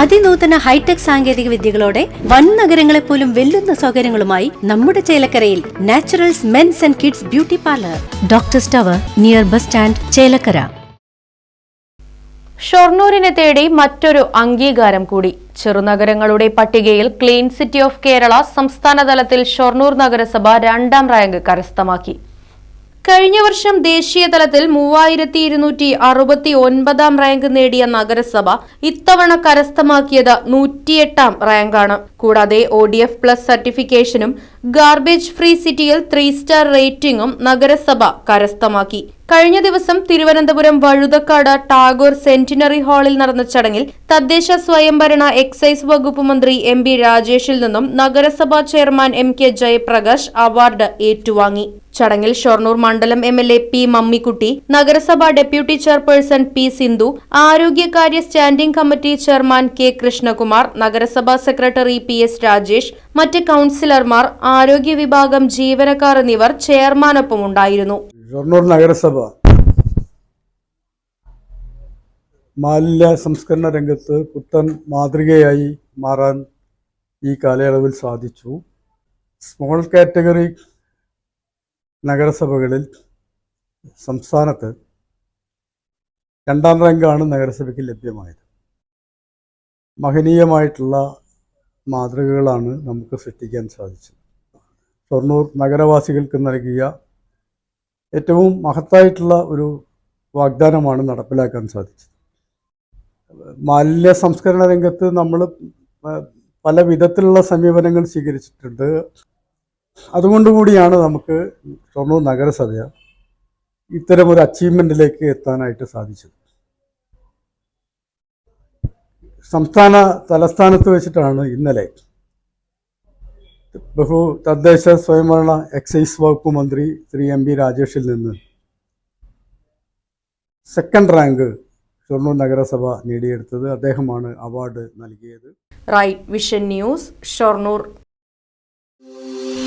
അതിനൂതന hi tech സാങ്കേതിക വിദ്യകളോടെ വൻ നഗരങ്ങളെ പോലും വെല്ലുന്ന സൗകര്യങ്ങളുമായി നമ്മുടെ ചേലക്കരയിൽ naturals men's and kids beauty parlour. Doctor സ്റ്റവർ near bus stand Chelakkara. ഷൊർണൂരിനെ തേടി മറ്റൊരു അംഗീകാരം കൂടി. ചെറുനഗരങ്ങളുടെ പട്ടികയിൽ ക്ലീൻ സിറ്റി ഓഫ് കേരള സംസ്ഥാനതലത്തിൽ ഷൊർണൂർ നഗരസഭ രണ്ടാം റാങ്ക് കരസ്ഥമാക്കി. കഴിഞ്ഞ വർഷം ദേശീയ തലത്തിൽ മൂവായിരത്തി ഇരുന്നൂറ്റി അറുപത്തി ഒൻപതാം റാങ്ക് നേടിയ നഗരസഭ ഇത്തവണ കരസ്ഥമാക്കിയത് നൂറ്റിയെട്ടാം റാങ്കാണ് കൂടാതെ ഒ ഡി എഫ് പ്ലസ് സർട്ടിഫിക്കേഷനും ഗാർബേജ് ഫ്രീ സിറ്റിയിൽ ത്രീ സ്റ്റാർ റേറ്റിംഗും നഗരസഭ കരസ്ഥമാക്കി. കഴിഞ്ഞ ദിവസം തിരുവനന്തപുരം വഴുതക്കാട് ടാഗോർ സെന്റിനറി ഹാളിൽ നടന്ന ചടങ്ങിൽ തദ്ദേശ സ്വയംഭരണ എക്സൈസ് വകുപ്പ് മന്ത്രി എം ബി രാജേഷിൽ നിന്നും നഗരസഭാ chairman M K Jayaprakash award ഏറ്റുവാങ്ങി. ചടങ്ങിൽ ഷൊർണൂർ മണ്ഡലം M L A P Mammikutty നഗരസഭാ deputy chairperson P Sindhu ആരോഗ്യകാര്യ standing committee chairman K Krishnakumar നഗരസഭാ സെക്രട്ടറി പി എസ് രാജേഷ് മറ്റ് കൌൺസിലർമാർ ആരോഗ്യ വിഭാഗം ജീവനക്കാർ എന്നിവർ ചെയർമാനൊപ്പം ഉണ്ടായിരുന്നു. നഗരസഭ മാലിന്യ സംസ്കരണ രംഗത്ത് പുത്തൻ മാതൃകയായി മാറാൻ ഈ കാലയളവിൽ സാധിച്ചു. സ്മോൾ കാറ്റഗറി നഗരസഭകളിൽ സംസ്ഥാനത്ത് രണ്ടാം റാങ്കാണ് നഗരസഭയ്ക്ക് ലഭ്യമായത്. മഹനീയമായിട്ടുള്ള മാതൃകകളാണ് നമുക്ക് സൃഷ്ടിക്കാൻ സാധിച്ചത്. ഷൊർണൂർ നഗരവാസികൾക്ക് നൽകിയ ഏറ്റവും മഹത്തായിട്ടുള്ള ഒരു വാഗ്ദാനമാണ് നടപ്പിലാക്കാൻ സാധിച്ചത്. മാലിന്യ സംസ്കരണ രംഗത്ത് നമ്മൾ പല വിധത്തിലുള്ള സമീപനങ്ങൾ സ്വീകരിച്ചിട്ടുണ്ട്. അതുകൊണ്ടുകൂടിയാണ് നമുക്ക് ഷൊർണൂർ നഗരസഭ ഇത്തരം ഒരു അച്ചീവ്മെന്റിലേക്ക് എത്താനായിട്ട് സാധിച്ചത്. സംസ്ഥാന തലസ്ഥാനത്ത് വെച്ചിട്ടാണ് ഇന്നലെ ബഹു തദ്ദേശ സ്വയംഭരണ എക്സൈസ് വകുപ്പ് മന്ത്രി ശ്രീ എം ബി രാജേഷിൽ നിന്ന് സെക്കൻഡ് റാങ്ക് ഷൊർണൂർ നഗരസഭ നേടിയെടുത്തത്. അദ്ദേഹമാണ് അവാർഡ് നൽകിയത്. Right vision news Shoranur